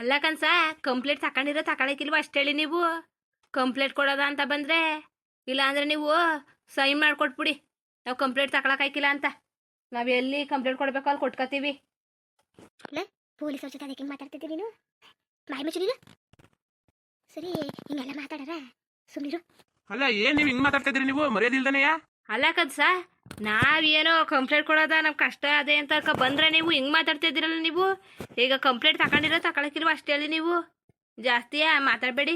ಅಲ್ಲ ಕನ್ಸ ಕಂಪ್ಲೇಂಟ್ ತಕೊಂಡಿರೋ ತಕೊಳಕಿಲ್ವ ಅಷ್ಟು ಹೇಳಿ ನೀವು? ಕಂಪ್ಲೇಂಟ್ ಕೊಡೋದ ಅಂತ ಬಂದ್ರೆ? ಇಲ್ಲ ಅಂದ್ರೆ ನೀವು ಸೈನ್ ಮಾಡ್ಕೊಟ್ಬಿಡಿ ನಾವು ಕಂಪ್ಲೇಂಟ್ ತಕೊಳಕಾಯ್ಕಿಲ್ಲ ಅಂತ. ನಾವು ಎಲ್ಲಿ ಕಂಪ್ಲೇಂಟ್ ಕೊಡ್ಬೇಕು ಅಲ್ಲಿ ಕೊಟ್ಕೋತೀವಿ. ಪೊಲೀಸ್ ಅವ್ರ ಜೊತೆ ಅದಕ್ಕೆ ಮಾತಾಡ್ತಿದ್ದೆ ನೀನು? ಬಾಯಿ ಮುಚ್ಚು ನೀನು? ಸರಿ ಹಿಂಗೆಲ್ಲ ಮಾತಾಡಾರ? ಸುಮ್ಮನಿರು ಅಲ್ಲ ಏನು ನೀವು ಹಿಂಗ್ ಮಾತಾಡ್ತಿದ್ರಿ ನೀವು? ಮರ್ಯಾದಿಲ್ದನೆಯಾ ಅಲ್ಲ ಸಾ ನಾವೇನೋ ಕಂಪ್ಲೇಂಟ್ ಕೊಡೋದ ನಮ್ಗೆ ಕಷ್ಟ ಅದೇ ಅಂತ ಬಂದರೆ ನೀವು ಹಿಂಗೆ ಮಾತಾಡ್ತಾ ಇದ್ದೀರಲ್ಲ ನೀವು? ಈಗ ಕಂಪ್ಲೇಂಟ್ ತಗೊಂಡಿರೋ ತಗೊಳಕಿಲ್ವ ಅಷ್ಟೇ ಹೇಳಿ ನೀವು? ಜಾಸ್ತಿ ಮಾತಾಡಬೇಡಿ.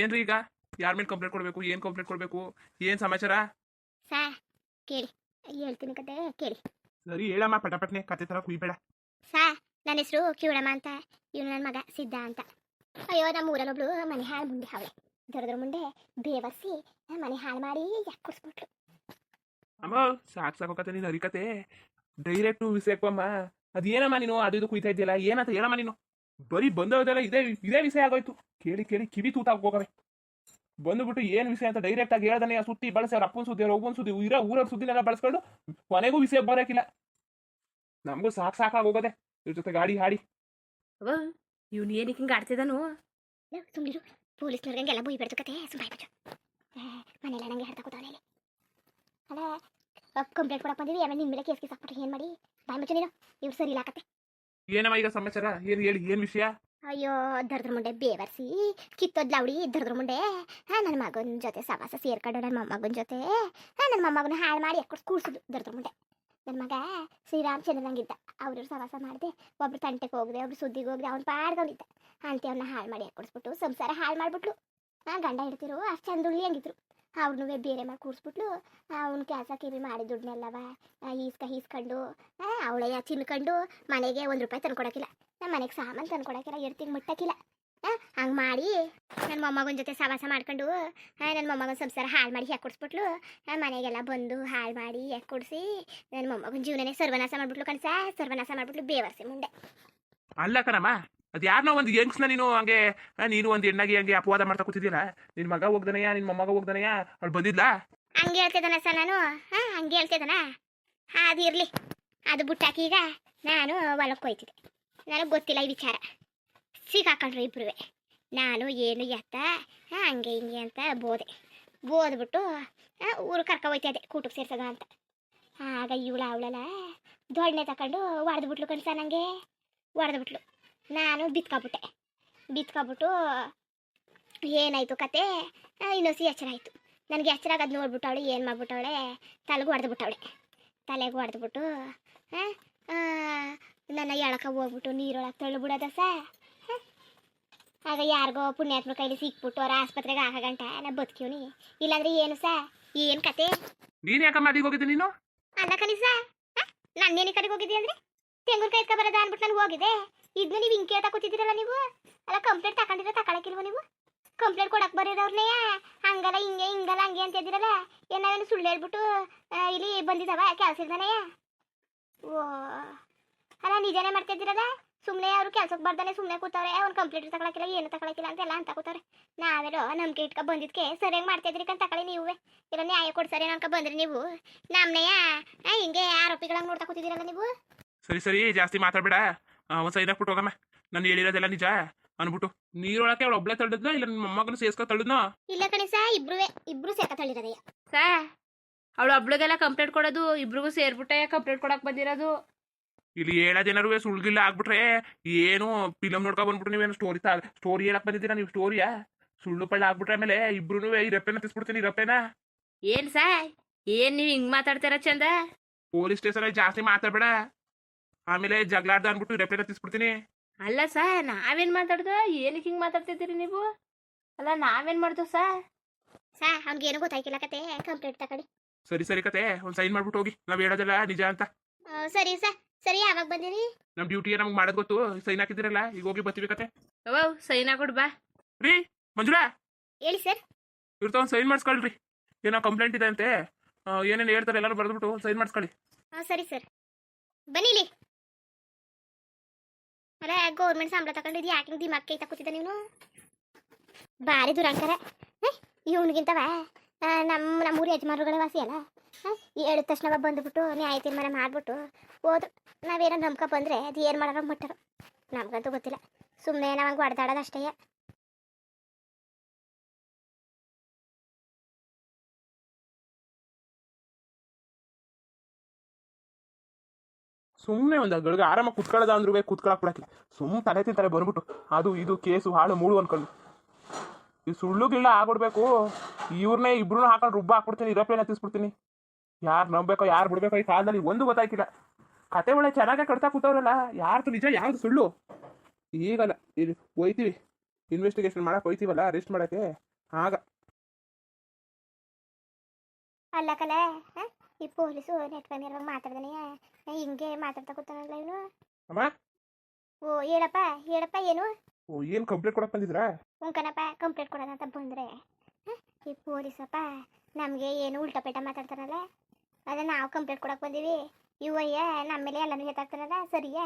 ಏನ್ರಿ ಈಗ? ಯಾರ ಮೇಲೆ ಕಂಪ್ಲೇಂಟ್ ಕೊಡಬೇಕು ಏನು ಕಂಪ್ಲೇಂಟ್ ಕೊಡಬೇಕು ಏನು ಸಮಾಚಾರ? ಸಾ ಕೇಳಿ. ಹೇಳ್ತೀನಿ ಕತೆ ಕೇಳಿ. ಸರಿ ಹೇಳಮ್ಮ ಪಟಪಟ್ನೆ ಕತೆ ತರ ಕುಯ್ಬೇಡ. ಸಾ ನನ್ನ ಹೆಸರು ಕಿವಳಮ್ಮ ಅಂತ ಇವನು ನನ್ನ ಮಗ ಸಿದ್ಧ ಅಂತ. ಅಯ್ಯೋ ನಮ್ಮ ಊರಲ್ಲೊಬ್ಳು ಮನೆ ಹಾಳು ಮುಂದೆ ಅವಳೆ ದೊಡ್ಡದ್ರ ಮುಂದೆ ಬೇವರ್ಸಿ ಮನೆ ಹಾಳು ಮಾಡಿ ಯಾಕೆ ಕುಡಿಸ್ಬಿಟ್ರು ಅಮ್ಮ ಸಾಕ್ ಸಾಕೋಕತೆ ನೀನು ಹರಿಕತೆ ಡೈರೆಕ್ಟ್ ವಿಷಯಕ್ಕಮ್ಮ ಅದೇನಮ್ಮ ನೀನು? ಅದು ಇದು ಕುಯ್ತಾ ಇದೆಯಲ್ಲ ಏನಂತ? ಹೇಳಮ್ಮ ನೀನು? ಬರೀ ಬಂದವದೆಲ್ಲ ಇದೇ ಇದೇ ವಿಷಯ ಆಗೋಯ್ತು. ಕೇಳಿ ಕೇಳಿ ಕಿವಿ ತೂತಾಗ ಹೋಗವೆ. ಬಂದ್ಬಿಟ್ಟು ಏನ್ ವಿಷಯ ಅಂತ ಡೈರೆಕ್ಟ್ ಆಗಿ ಹೇಳ್ದಾನೆ ಸುತ್ತಿ ಬಳಸಿ ಅವ್ರ ಅಪ್ಪನ ಸುದ್ದಿ ಅವ್ರ ಸುದ್ದಿ ಇರೋ ಊರವ್ರ ಸುದ್ದಿನೆಲ್ಲ ಬಳಸ್ಕೊಂಡು ಕೊನೆಗೂ ವಿಷಯ ಬರೋಕಿಲ್ಲ. ನಮಗೂ ಸಾಕ್ ಸಾಕಾಗಿ ಹೋಗೋದೆ. ಇವ್ರ ಜೊತೆ ಗಾಡಿ ಹಾಡಿ. ಇವ್ನು ಏನಕ್ಕೆ ಹಿಂಗೆ ಆಡ್ತಿದ್ದಾನು? ಸುಮ್ಮನಿರು ಪೊಲೀಸ್ನವ್ರಿಗೆಲ್ಲ ಬುಯ್ ಬಿಡ್ತು ಕತೆ. ಸುಮ್ಮನೆ ಮನೆಯಲ್ಲ ನಂಗೆ ಅಲ್ಲ ಕಂಪ್ಲೇಂಟ್ ಕೊಡಕ್ಕೆ ಬಂದಿವಿ ಆಮೇಲೆ ನಿಮ್ಮ ಮೇಲೆ ಕೇಸ್ ಕೇಸ್ ಹಾಕ್ಬಿಟ್ರೆ ಏನು ಮಾಡಿ? ಬಾಯ್ ಮುಚ್ಚು ನೀನು? ಇವ್ರು ಸರಿ ಇಲ್ಲ ಕತೆ. ಏನಮ್ಮ ಈಗ ಸಮಾಚಾರ? ಏನ್ ಹೇಳಿ ಏನ್ ವಿಷಯ? ಅಯ್ಯೋ ದರ್ದ್ರ ಮುಂಡೆ ಬೇವರ್ಸಿ ಕಿತ್ತೋದ್ ಲವಡಿ ದರ್ದ್ರ ಮುಂಡೆ. ಹಾ ನನ್ನ ಮಗನ ಜೊತೆ ಸವಾಸ ಸೇರ್ಕೊಂಡು ನನ್ನ ಮೊಮ್ಮಗನ ಜೊತೆ. ಹಾ ನನ್ನ ಮೊಮ್ಮಗನ ಹಾಳು ಮಾಡಿ ಎಕ್ಕೊಡ್ ಕೂಡ್ಸುದು ದರ್ದ್ರ ಮುಂಡೆ. ನನ್ನ ಮಗ ಶ್ರೀರಾಮಚಂದ್ರನಂಗಿದ್ದ ಅವ್ರ ಸವಾಸ ಮಾಡಿದೆ ಒಬ್ರು ತಂಟೆಗೆ ಹೋಗಿದೆ ಒಬ್ರು ಸುದ್ದಿಗೆ ಹೋಗಿದೆ ಅವ್ನು ಪಾಡ್ಕೊಂಡಿದ್ದ ಅಂತೆ ಅವ್ನ ಹಾಳು ಮಾಡಿ ಹಾಕೊಡಿಸ್ಬಿಟ್ಟು ಸಂಸಾರ ಹಾಳು ಮಾಡ್ಬಿಟ್ಲು. ಹಾ ಗಂಡ ಇಡ್ತಿರು ಅಷ್ಟು ಚಂದುಳ್ಳಿ ಹಂಗಿದ್ರು. ಅವ್ರನ್ನೂ ಬೇರೆ ಮಾಡಿ ಕೂರಿಸ್ಬಿಟ್ಲು ಅವ್ನ ಕೆಲಸ ಕಿವಿ ಮಾಡಿ ದುಡ್ಡನ್ನೆಲ್ಲವ ಈಸ್ಕ ಈಸ್ಕೊಂಡು ಅವಳೆಯ ತಿನ್ಕೊಂಡು ಮನೆಗೆ ಒಂದು ರೂಪಾಯಿ ತಂದ್ಕೊಡಕ್ಕಿಲ್ಲ ನಮ್ಮ ಮನೆಗೆ ಸಾಮಾನು ತಂದ್ಕೊಡಕ್ಕಿಲ್ಲ ಇರ್ತೀನಿ ಮುಟ್ಟಕ್ಕಿಲ್ಲ ಹಂಗೆ ಮಾಡಿ ನನ್ನ ಮೊಮ್ಮಗನ ಜೊತೆ ಸವಾಸ ಮಾಡ್ಕೊಂಡು ನನ್ನ ಮೊಮ್ಮಗನ ಸಂಸಾರ ಹಾಳು ಮಾಡಿ ಯಾಕೆ ಕೊಡಿಸ್ಬಿಟ್ಲು. ಮನೆಗೆಲ್ಲ ಬಂದು ಹಾಳು ಮಾಡಿ ಯಾಕೆ ಕೊಡಿಸಿ ನನ್ನ ಮೊಮ್ಮಗನ ಜೀವನನೇ ಸರ್ವನಾಶ ಮಾಡಿಬಿಟ್ಲು ಕಣಸ, ಸರ್ವನಾಶ ಮಾಡಿಬಿಟ್ಲು ಬೇವರ್ಸಿ ಮುಂದೆ. ಅಲ್ಲ ಕಣಮ್ಮ ಅದ್ ಯಾರನ್ನೋ ಒಂದು ಯಂಗ್ಸ್ನ ನೀನು ಹಂಗೆ ನೀನು ಒಂದು ಹೆಣ್ಣಾಗಿ ಹಂಗೆ ಅಪವಾದ ಮಾಡ್ತಾ ಕೂತಿದ್ಯಲ್ಲ ನಿನ್ ಮಗ ಹೋಗ್ದನಯ್ಯ ನಿನ್ ಮೊಮ್ಮಗ ಹೋಗ್ದನಯ್ಯ? ಅವ್ಳು ಬಂದಿದ್ಲಾ? ಹಂಗೆ ಹೇಳ್ತಿದ್ದಾನ ಸರ್ ನಾನು. ಹಾ ಹಂಗೆ ಹೇಳ್ತಿದ್ದಾನ. ಇರ್ಲಿ. ಅದು ಬಿಟ್ಟಾಕಿ ಈಗ ನಾನು ಹೊಲಕ್ಕೆ ಹೋಯ್ತಿದ್ದೆ. ನನಗೆ ಗೊತ್ತಿಲ್ಲ ಈ ವಿಚಾರ. ಸಿಗಾಕೊಂಡ್ರು ಇಬ್ರು ನಾನು ಏನು ಎತ್ತ ಹಾ, ಹಂಗೆ ಹಿಂಗೆ ಅಂತ ಬೋದೆ. ಬೋದ್ಬಿಟ್ಟು ಊರು ಕರ್ಕೊ ಹೋಯ್ತಾ ಇದ್ದೆ ಕೂಟಕ್ಕೆ ಸೇರ್ಸೋದ ಅಂತ. ಆಗ ಇವಳ ಅವಳಲ್ಲ ದೊಣ್ಣೆ ತಗೊಂಡು ಹೊಡೆದ್ಬಿಟ್ಲು ಕಣ್ಸ ನನಗೆ ಹೊಡೆದ್ಬಿಟ್ಲು ನಾನು ಬಿತ್ಕೊಬಿಟ್ಟೆ. ಬಿತ್ಕೊಬಿಟ್ಟು ಏನಾಯಿತು ಕತೆ? ಇನ್ನೊಸಿ ಎಚ್ಚರ ಆಯಿತು. ನನಗೆ ಎಚ್ಚರ ಆಗೋದು ನೋಡ್ಬಿಟ್ಟವಳೆ ಏನು ಮಾಡ್ಬಿಟ್ಟವಳೆ? ತಲೆಗೆ ಹೊಡೆದ್ಬಿಟ್ಟವಳೆ ತಲೆಗೆ ಹೊಡೆದ್ಬಿಟ್ಟು ನನ್ನ ಎಳಕ ಹೋಗ್ಬಿಟ್ಟು ನೀರೊಳಗೆ ತಳ್ಳಿಬಿಡೋದ ಸ? ಆಗ ಯಾರಿಗೋ ಪುಣ್ಯಾತ್ಮ ಕೈಲಿ ಸಿಕ್ಬಿಟ್ಟು ಅವ್ರ ಆಸ್ಪತ್ರೆಗೆ ಆಗ ಗಂಟ ನಾ ಬದುಕಿವ್ನಿ ಇಲ್ಲಾಂದ್ರೆ ಏನು ಸಾ? ಏನು ಕತೆ? ನೀನು ಯಾಕಮ್ಮ ಅಲ್ಲಿಗೆ ಹೋಗಿದ್ದೆ ನೀನು? ಅಲ್ಲ ಕಲಿ ಸ ನನ್ನೇನಿ ಕಡೆಗೆ ಹೋಗಿದ್ದೆ ಅಂದ್ರೆ? ತೆಂಗುನ್ಕಾಯಿ ಕೈ ಬರೋದ ಅಂದ್ಬಿಟ್ಟು ನಾನು ಹೋಗಿದೆ ಇದನ್ನ ನೀವು ಹಿಂಗೆ ಕೇಳ್ತಾ ಕೂತಿದ್ದೀರಲ್ಲ ನೀವು? ಅಲ್ಲ ಕಂಪ್ಲೇಂಟ್ ತಗೊಂಡಿದ್ರೆ ತಗೊಳಕಿಲ್ವ ನೀವು? ಕಂಪ್ಲೇಂಟ್ ಕೊಡಕ್ ಬರೋದವ್ರನ್ನೇ ಹಂಗಲ್ಲ, ಹಿಂಗೆ, ಹಿಂಗಲ್ಲ, ಹಂಗೆ ಅಂತ ಇದ್ದೀರಲ್ಲ? ಏನಾವೇನು ಸುಳ್ಳು ಹೇಳ್ಬಿಟ್ಟು ಇಲ್ಲಿ ಬಂದಿದ್ದಾವ ಕೆಲಸ ಇದ್ದಾನೆ ಓ, ಅಲ್ಲ, ನಿಜಾನೇ ಮಾಡ್ತಿದ್ದೀರಲ್ಲ ಸುಮ್ಮನೆ ಅವ್ರು ಕೆಲ್ಸಕ್ಕೆ ಬರ್ದಾನೆ ಸುಮ್ಮನೆ ಕೂತವ್ರೆ, ಅವ್ನು ಕಂಪ್ಲೇಂಟ್ ತಗೊಳಕಿಲ್ಲ, ಏನು ತಗೊಳಕಿಲ್ಲ ಅಂತೆಲ್ಲ ಅಂತ ಕೂತವ್ರೆ. ನಾವೆಲ್ಲೋ ನಂಬಿಕೆ ಇಟ್ಕೊ ಬಂದಿದ್ಕೆ, ಸರಿಯಾಗಿ ಮಾಡ್ತಿದ್ರಿ ಕಂತ ತಗೊಳ್ಳಿ ನೀವೇ. ಇಲ್ಲ ನ್ಯಾಯ ಕೊಡ್ಸರಿ ಅನ್ಕೊ ಬಂದ್ರಿ ನೀವು. ನಮ್ಮನೆಯ ಹಿಂಗೆ ಆರೋಪಿಗಳಂಗೆ ನೋಡ್ತಾ ಕೂತಿದ್ದೀರಲ್ಲ ನೀವು? ಸರಿ ಸರಿ, ಜಾಸ್ತಿ ಮಾತಾಡ್ಬೇಡ. ಒಂದ್ ಸೈಡ್ ಹಾಕ್ಬಿಟ್ಟು ಹೋಗಮ್ಮ. ನಾನು ಹೇಳಿರೋದೆಲ್ಲ ನಿಜ? ಅನ್ಬಿಟ್ಟು ನೀರೊಳಕ್ಕೆ ಅವಳು ಒಬ್ಳೆ ತಳ್ಳಿದ್ನ ಇಲ್ಲ ನಿಮ್ಮ ಮೊಮ್ಮಗನ ಸೇರ್ಸ್ಕೊ ತಳ್ಳಿದ್ನ ಇಲ್ಲ ಕಣೆ ಸಾ ಇಬ್ರು ಇಬ್ರು ಸೇರ್ಕ ತಳ್ಳಿರೋದಯ್ಯ ಸಾ ಅವಳು ಒಬ್ಳಿಗೆಲ್ಲ ಕಂಪ್ಲೇಂಟ್ ಕೊಡೋದು ಇಬ್ರಿಗೂ ಸೇರ್ಬಿಟ್ಟೆ ಕಂಪ್ಲೇಂಟ್ ಕೊಡಕ್ ಬಂದಿರೋದು. ಇಲ್ಲಿ ಹೇಳೋದೇನಾರು ಸುಳ್ಗಿಲ್ಲ ಆಗ್ಬಿಟ್ರೆ ಏನು ಫಿಲಮ್ ನೋಡ್ಕೊ ಬಂದ್ಬಿಟ್ಟು ನೀವೇನು ಸ್ಟೋರಿ ತಾ ಸ್ಟೋರಿ ಹೇಳಕ್ ಬಂದಿದ್ದೀರಾ ನೀವು ಸ್ಟೋರಿಯಾ ಸುಳ್ಳು ಪಳ್ಳ ಆಗ್ಬಿಟ್ರೆ ಆಮೇಲೆ ಇಬ್ರು ಈ ರೆಪ್ಪೆನ ತಿಸ್ಬಿಡ್ತೀನಿ ರೆಪ್ಪೆನ? ಏನ್ ಸಾ ಏನ್ ನೀವ್ ಹಿಂಗ್ ಮಾತಾಡ್ತೀರ ಚಂದ? ಪೊಲೀಸ್ ಸ್ಟೇಷನ್ ಜಾಸ್ತಿ ಮಾತಾಡ್ಬೇಡ. ಆಮೇಲೆ ಜಗಳಾಡ್ದ ಅನ್ಬಿಟ್ಟು ರೆಪ್ಲೈ ತಿಸ್ಬಿಡ್ತೀನಿ ಅಲ್ಲ ಸಾ ನಾವೇನ್ ಮಾತಾಡ್ದ? ಏನಕ್ಕೆ ಹಿಂಗ್ ಮಾತಾಡ್ತಿದ್ದೀರಿ ನೀವು? ಅಲ್ಲ ನಾವೇನ್ ಮಾಡ್ದು ಸಾ ಸಾ ಏನೋ ಗೊತ್ತಾಯ್ಕಿಲ್ಲ ಕತೆ. ಕಂಪ್ಲೇಂಟ್ ತಗೊಳ್ಳಿ. ಸರಿ ಸರಿ ಕತೆ. ಒಂದ್ ಸೈನ್ ಮಾಡ್ಬಿಟ್ಟು ಹೋಗಿ. ನಾವ್ ಹೇಳೋದಲ್ಲ ನಿಜ ಅಂತ. ಸರಿ ಸಾ ಸರಿ ಯಾವಾಗ ಬಂದಿರಿ? ನಮ್ ಡ್ಯೂಟಿ ನಮ್ಗೆ ಮಾಡೋದ್ ಗೊತ್ತು. ಸೈನ್ ಹಾಕಿದಿರಲ್ಲ ಈಗ ಹೋಗಿ ಬರ್ತೀವಿ ಕತೆ. ಓ ಸೈನ್ ಹಾಕೊಡ್ ಬಾ. ರೀ ಮಂಜುಳಾ! ಹೇಳಿ ಸರ್. ಇವ್ರತ ಒಂದ್ ಸೈನ್ ಮಾಡ್ಸ್ಕೊಳ್ರಿ. ಏನೋ ಕಂಪ್ಲೇಂಟ್ ಇದೆ ಅಂತೆ. ಏನೇನು ಹೇಳ್ತಾರೆ ಎಲ್ಲರೂ ಬರೆದ್ಬಿಟ್ಟು ಸೈನ್ ಮಾಡಿಸ್ಕೊಳ್ಳಿ. ಹಾಂ ಸರಿ ಸರ್. ಬನ್ನಿಲಿ ಇಲ್ಲಿ. ಅಲ್ಲ ಗೌರ್ಮೆಂಟ್ ಸಂಬಳ ತಗೊಂಡಿದ್ದು ಯಾಕೆ ಹಿಂಗೆ ದಿಮಾಕ್ ಕೈ ಕೂತಿದ್ದ ನೀನು? ಭಾರಿ ದುರಂಕರ. ಇವನಿಗಿಂತವ? ನಮ್ಮ ನಮ್ಮೂರು ಯಜಮಾನರುಗಳ ವಾಸಿ ಅಲ್ಲ. ಹೇಳಿದ ತಕ್ಷಣ ಬಂದುಬಿಟ್ಟು ನ್ಯಾಯ ತೀರ್ಮಾನ ಮಾಡಿಬಿಟ್ಟು ಹೋದ್ರು. ನಾವೇನೋ ನಂಬ್ಕ ಬಂದರೆ ಅದು ಏನು ಮಾಡೋರು ಮಟ್ಟರು. ನಮ್ಗಂತೂ ಗೊತ್ತಿಲ್ಲ. ಸುಮ್ಮನೆ ನಾವಂಗೆ ಹೊಡೆದಾಡೋದು ಅಷ್ಟೇ. ಸುಮ್ಮನೆ ಒಂದು ಗಳಿಗೆ ಆರಾಮಾಗಿ ಕುತ್ಕೊಳ್ಳೋದ ಅಂದ್ರೂ ಕುತ್ಕೊಳಕ್ ಬಿಡಕ್ಕೆ ಸುಮ್ಮನೆ ತಲೆ ತಿಂತಾರೆ ಬಂದ್ಬಿಟ್ಟು. ಅದು, ಇದು ಕೇಸು, ಹಾಳು ಮೂಳು ಅನ್ಕೊಂಡು. ಈ ಸುಳ್ಳು ಗಿಳ್ಳ ಆಗ್ಬಿಡ್ಬೇಕು. ಇವ್ರನ್ನೇ ಇಬ್ರು ಹಾಕೊಂಡು ರುಬ್ಬ ಹಾಕ್ಬಿಡ್ತೀನಿ, ಇರೋಪ್ಲೇನ ಹತ್ತಿಸ್ಬಿಡ್ತೀನಿ ಯಾರು ನಂಬಬೇಕೋ, ಯಾರು ಬಿಡ್ಬೇಕೋ ಈ ಕಾಲದಲ್ಲಿ ಒಂದು ಗೊತ್ತಾಯ್ತಿಲ್ಲ. ಕತೆ ಒಳ್ಳೆ ಚೆನ್ನಾಗೆ ಕಟ್ತಾ ಕೂತವ್ರಲ್ಲ, ಯಾರ್ದು ನಿಜ ಯಾವ್ದು ಸುಳ್ಳು? ಈಗಲ್ಲ ಇಲ್ಲಿ ಹೋಯ್ತೀವಿ ಇನ್ವೆಸ್ಟಿಗೇಷನ್ ಮಾಡಕ್ಕೆ ಹೋಯ್ತೀವಲ್ಲ ಅರೆಸ್ಟ್ ಮಾಡಕ್ಕೆ? ಆಗ. ಅಲ್ಲ ಕಲೆ? ಈ ಪೊಲೀಸು ಮೇಲೆ ಇರುವಾಗ ಮಾತಾಡ್ದಾನೆ. ಹಿಂಗೆ ಮಾತಾಡ್ತಾ ಕೂತಾನಲ್ಲ ಇವನು. ಅಮ್ಮ? ಓ ಹೇಳಪ್ಪ ಹೇಳಪ್ಪ ಏನು? ಓ ಏನು ಕಂಪ್ಲೇಂಟ್ ಕೊಡಕ್ ಬಂದಿದ್ರಾ ಉಂಕನಪ್ಪ ಕಂಪ್ಲೇಂಟ್ ಕೊಡೋಣ ಅಂತ ಬಂದ್ರೆ. ಈ ಪೊಲೀಸಪ್ಪ ನಮಗೆ ಏನು ಉಲ್ಟಾ ಪೇಟ ಮಾತಾಡ್ತಾನಲ್ಲ? ಅದ ನಾವು ಕಂಪ್ಲೇಂಟ್ ಕೊಡಕ್ ಬಂದೀವಿ. ಇವಯ್ಯ ನಮ್ಮ ಮೇಲೆ ಎಲ್ಲನೂ ಹೇಳ್ತಾಗ್ತಾನಲ್ಲ ಸರಿಯಾ?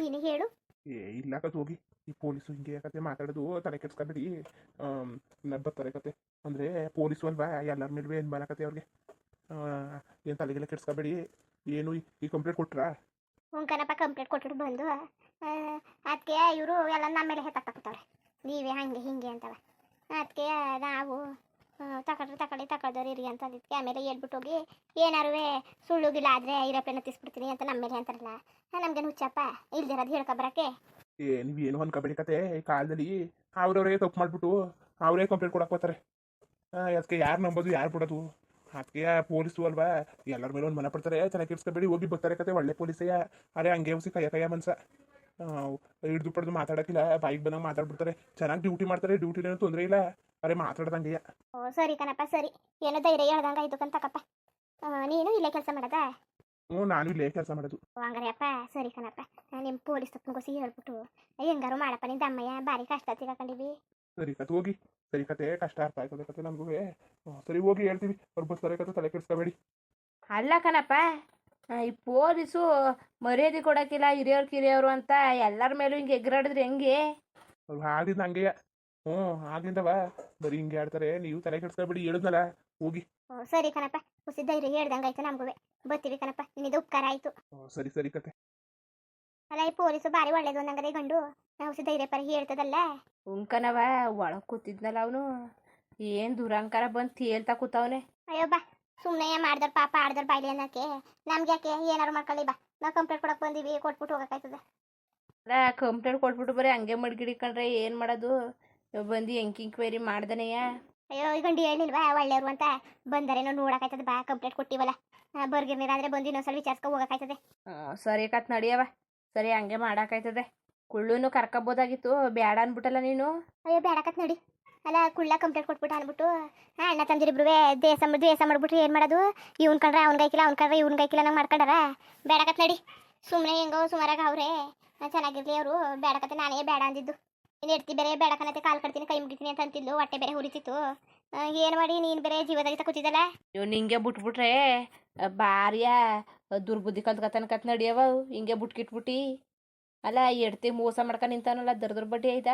ನೀನು ಹೇಳು. ಏ ಇಲ್ಲ ಕತೆ ಹೋಗಿ. ಈ ಪೊಲೀಸು ಹಿಂಗೆ ಕತೆ ಮಾತಾಡೋದು ತಲೆ ಕೆಡ್ಸ್ಕೊಬೇಡಿ. ಬರ್ತಾರೆ ಕತೆ. ಅಂದ್ರೆ ಪೊಲೀಸು ಅಲ್ವಾ ಎಲ್ಲರ ಮೇಲೆ ಏನು ಮಾಡಕತ್ತೆ ಅವ್ರಿಗೆ? ಏನು ತಲೆಗೆಲ್ಲ ಕೆಡ್ಸ್ಕೊಬೇಡಿ. ಏನು ಈ- ಕಂಪ್ಲೇಂಟ್ ಕೊಟ್ರಾ? ಉಂಕನಪ್ಪ ಕಂಪ್ಲೇಂಟ್ ಕೊಟ್ಟರು ಬಂದು ಅದಕ್ಕೆ ಇವರು ಎಲ್ಲ ನಮ್ಮ ಮೇಲೆ ಹೆತ್ತಾಕ್ತಾವ್ರೆ ನೀವೇ ಹಂಗೆ ಹಿಂಗೆ ಅಂತವ. ಅದಕ್ಕೆ ನಾವು ತಗೊಳ್ರಿ ತಗೊಳ್ಳಿ ತಗೊಳ್ದವ್ರು ಇರಿ ಅಂತ ಅದಕ್ಕೆ ಆಮೇಲೆ ಹೇಳ್ಬಿಟ್ಟು ಹೋಗಿ ಏನಾರುವೆ ಸುಳ್ಳುಗಿಲ್ಲ ಆದರೆ ಇರಪ್ಪೇನ ತಿಸ್ಬಿಡ್ತೀನಿ ಅಂತ ನಮ್ಮ ಮೇಲೆ ಅಂತಾರಲ್ಲ ನಮ್ಗೇನು ಹುಚ್ಚಪ್ಪ ಇಲ್ದಿರೋದು ಹೇಳ್ಕೊಬರಕ್ಕೆ ಏ ಏನು ಅನ್ಕೋಬೇಡಿ ಕತೆ ಈ ಕಾಲದಲ್ಲಿ ಅವ್ರವ್ರೇ ತಪ್ಪು ಮಾಡಿಬಿಟ್ಟು ಅವರೇ ಕಂಪ್ಲೇಂಟ್ ಕೊಡಕ್ಕೆ ಬರ್ತಾರೆ ಅದಕ್ಕೆ ಯಾರು ನಂಬೋದು ಯಾರು ಬಿಡೋದು? ಅದಕ್ಕೆ ಪೊಲೀಸು ಅಲ್ವಾ? ಎಲ್ಲರ ಮೇಲೆ ಒಂದು ಮನೆ ಪಡ್ತಾರೆ. ತಲೆ ಕೆಡ್ಸ್ಕೊಬೇಡಿ ಹೋಗಿ ಬರ್ತಾರೆ ಕತೆ ಒಳ್ಳೆ ಪೊಲೀಸಯ್ಯ. ಅರೆ ಹಂಗೆ ಹುಸಿ ಕೈಯ ಕೈಯ ಮನ್ಸ. ಹಿಡ್ದು ಪಡ್ದು ಮಾತಾಡೋಕ್ಕಿಲ್ಲ. ಬಾಯಿಗೆ ಬಂದಂಗೆ ಮಾತಾಡ್ಬಿಡ್ತಾರೆ. ಚೆನ್ನಾಗಿ ಡ್ಯೂಟಿ ಮಾಡ್ತಾರೆ. ಡ್ಯೂಟಿನೇನು ತೊಂದರೆ ಇಲ್ಲ. ಅರೆ ಮಾತಾಡ್ದಂಗೆಯ ಓ ಸರಿ ಕಣಪ್ಪ ಸರಿ. ಏನೋ ಧೈರ್ಯ ಹೇಳ್ದಂಗ ಆಯ್ತು ಕಂತಕಪ್ಪ ನೀನು ಇಲ್ಲೇ ಕೆಲಸ ಮಾಡದ? ಹ್ಞೂ ನಾನು ಇಲ್ಲೇ ಕೆಲಸ ಮಾಡೋದು. ಓ ಹಂಗಾರೆಯಪ್ಪ. ಸರಿ ಕಣಪ್ಪ. ನಿಮ್ಮ ಪೊಲೀಸ್ ತಪ್ಪನಗೋಸಿ ಹೇಳ್ಬಿಟ್ಟು. ಹೆಂಗಾರು ಮಾಡಪ್ಪ ನಿಂದ ಅಮ್ಮಯ್ಯ ಭಾರಿ ಕಷ್ಟ ತಿಳ್ಕೊಂಡಿವಿ ಸರಿ ಕತ್ ಹೋಗಿ. ಸರಿ ಕತೆ ಕಷ್ಟ ಅರ್ಥ ಆಯ್ತದೆ ಕತೆ ನಮಗೂ. ಸರಿ ಹೋಗಿ ಹೇಳ್ತೀವಿ. ಅವ್ರು ಬರ್ತಾರೆ ಕತೆ ತಲೆ ಕೆಡಿಸ್ಕೋಬೇಡಿ. ಅಲ್ಲ ಕಣಪ್ಪ ಈ ಪೊಲೀಸು ಮರ್ಯಾದೆ ಕೊಡೋಕ್ಕಿಲ್ಲ ಹಿರಿಯವ್ರು ಕಿರಿಯವರು ಅಂತ ಎಲ್ಲರ ಮೇಲೂ ಹಿಂಗೆ ಎಗ್ರಾಡಿದ್ರೆ ಹೆಂಗೆ? ಅವ್ರು ಆಗಿದ್ದು ಹಂಗೆ ಹ್ಞೂ ಆಗಿಂದವ ಬರೀ ಹಿಂಗೆ ಆಡ್ತಾರೆ ನೀವು ತಲೆ ಕೆಡಿಸ್ಕೋಬೇಡಿ ಹೇಳಿದ್ನಲ್ಲ ಹೋಗಿ. ಸರಿ ಕಣಪ್ಪ. ಹುಸಿ ಇರು ಹೇಳ್ದಂಗೆ ಆಯ್ತು ನಮಗೂ ಬರ್ತೀವಿ ಕಣಪ್ಪ ನಿನ್ನಿದು ಉಪಕಾರ ಆಯಿತು. ಸರಿ ಸರಿ ಕತೆ ಅಲ್ಲ ಈ ಪೊಲೀಸು ಭಾರಿ ಒಳ್ಳೇದು ಅನ್ನಂಗದೆ ಗಂಡು. ನಾವು ಧೈರ್ಯ ಪರ ಹೇಳ್ತದಲ್ಲ. ಉಂಕನವ ಒಳಗೆ ಕೂತಿದ್ನಲ್ಲ ಅವನು. ಏನು ದುರಂಕಾರ ಬಂದು ತೇಲ್ತಾ ಕೂತವನೆ. ಅಯ್ಯೋ ಬಾ ಸುಮ್ಮನೆ ಮಾಡ್ದಾರ ಪಾಪ ಆಡ್ದಾರ ಬಾಯ್ಲಿ ಅನ್ನಕ್ಕೆ. ನಮ್ಗೆ ಯಾಕೆ ಏನಾರು ಮಾಡ್ಕೊಳ್ಳಿ ಬಾ. ನಾವು ಕಂಪ್ಲೇಂಟ್ ಕೊಡಕ್ಕೆ ಬಂದೀವಿ ಕೊಟ್ಬಿಟ್ಟು ಹೋಗಕ್ಕಾಯ್ತದೆ ಅಲ್ಲ ಕಂಪ್ಲೇಂಟ್ ಕೊಟ್ಬಿಟ್ಟು ಬರೀ ಹಂಗೆ ಮಡ್ಗಿಡಿಕೊಂಡ್ರೆ ಏನು ಮಾಡೋದು? ಬಂದು ಎಂಕ್ ಇಂಕ್ವೈರಿ ಮಾಡ್ದನೆಯ? ಅಯ್ಯೋ ಈ ಗಂಡು ಹೇಳಿಲ್ವಾ ಒಳ್ಳೆಯವ್ರು ಅಂತ? ಬಂದರೇನೋ ನೋಡಕ್ಕಾಯ್ತದೆ ಬಾ ಕಂಪ್ಲೇಂಟ್ ಕೊಟ್ಟಿವಲ್ಲ. ಬರ್ಗಿರ್ನಿರಾದ್ರೆ ಬಂದು ಇನ್ನೊಂದ್ಸಲ ವಿಚಾರಿಸ್ಕೊ ಹೋಗಕ್ಕಾಯ್ತದೆ ಸರಿ ಕತ್ ನಡಿಯವ ಸರಿ ಹಂಗೆ ಮಾಡೋಕ್ಕಾಯ್ತದೆ ಕುಳ್ಳುನು ಕರ್ಕೋಬೋದಾಗಿತ್ತು ಬೇಡ ಅನ್ಬಿಟ್ಟಲ್ಲ ನೀನು? ಅಯ್ಯೋ ಬೇಡಕತ್ ನೋಡಿ. ಅಲ್ಲ ಕುಳ್ಳ ಕಂಪ್ಲೇಂಟ್ ಕೊಟ್ಬಿಟ್ಟು ಅನ್ಬಿಟ್ಟು ಹಾ, ಅಣ್ಣ ತಂದಿರಿಬ್ರು ದೇಸ ದೇಶ ಮಾಡ್ಬಿಟ್ರೆ ಏನು ಮಾಡೋದು? ಇವ್ನ ಕಂಡ್ರೆ ಅವ್ನ ಗೈಕಿಲ್ಲ ಅವ್ನ ಕಂಡ್ರೆ ಇವ್ನ ಗೈಕಿಲ್ಲ ನಂಗೆ ಮಾಡ್ಕೊಂಡಾರ? ಬೇಡಕತ್ ನಡಿ. ಸುಮ್ಮನೆ ಹೆಂಗೋ ಸುಮಾರಾಗ ಅವ್ರೆ ಚೆನ್ನಾಗಿರ್ಲಿ ಅವರು ಬೇಡಕತ್ತೆ ನಾನೇ ಬೇಡ ಅಂದಿದ್ದು. ಇನ್ನು ಇರ್ತಿ ಬೇರೆ ಬೇಡಕನತ್ತೆ ಕಾಲು ಕಡ್ತೀನಿ ಕೈ ಮುಗಿತೀನಿ ಅಂತ ಅಂತಿದ್ಲು ಹೊಟ್ಟೆ ಬೇರೆ ಹುರಿತಿತ್ತು. ಏನು ಮಾಡಿ ನೀನು ಬೇರೆ ಜೀವದಾಗ ಕೂತಿದ್ದಲ್ಲ? ಇವ್ ನಿಂಗೆ ಬಿಟ್ಬಿಟ್ರೆ ಭಾರಿಯ ದುರ್ಬುದ್ಧಿ ಕಲ್ತ್ಕತನ ಕತ್ ನಡಿಯವ, ಹಿಂಗೆ ಬುಟ್ಕಿಟ್ಬಿಟ್ಟಿ. ಅಲ್ಲ ಎಡ್ತಿ ಮೋಸ ಮಾಡ್ಕೊಂಡು ನಿಂತಾನಲ್ಲ ದರ್ದ್ರ ಬಡ್ಡಿ ಐದ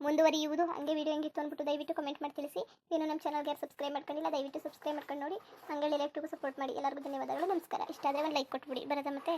ಮುಂದುವರಿಯುವುದು ಹಂಗೆ ವಿಡಿಯೋ ಹೆಂಗಿತ್ತು ಅಂದ್ಬಿಟ್ಟು ದಯವಿಟ್ಟು ಕಮೆಂಟ್ ಮಾಡಿ ತಿಳಿಸಿ. ಇನ್ನು ನಮ್ಮ ಚಾನಲ್ಗೆ ಯಾರು ಸಬ್ಸ್ಕ್ರೈಬ್ ಮಾಡ್ಕೊಂಡಿಲ್ಲ, ದಯವಿಟ್ಟು ಸಬ್ಸ್ಕ್ರೈಬ್ ಮಾಡ್ಕೊಂಡು ನೋಡಿ. ಹಂಗೆ ಎಲೆಕ್ಟ್ರಿಗೂ ಸಪೋರ್ಟ್ ಮಾಡಿ. ಎಲ್ಲರಿಗೂ ಧನ್ಯವಾದಗಳು, ನಮಸ್ಕಾರ. ಇಷ್ಟ ಆದರೆ ಒಂದು ಲೈಕ್ ಕೊಟ್ಬಿಡಿ. ಬರೋದ ಮತ್ತೆ.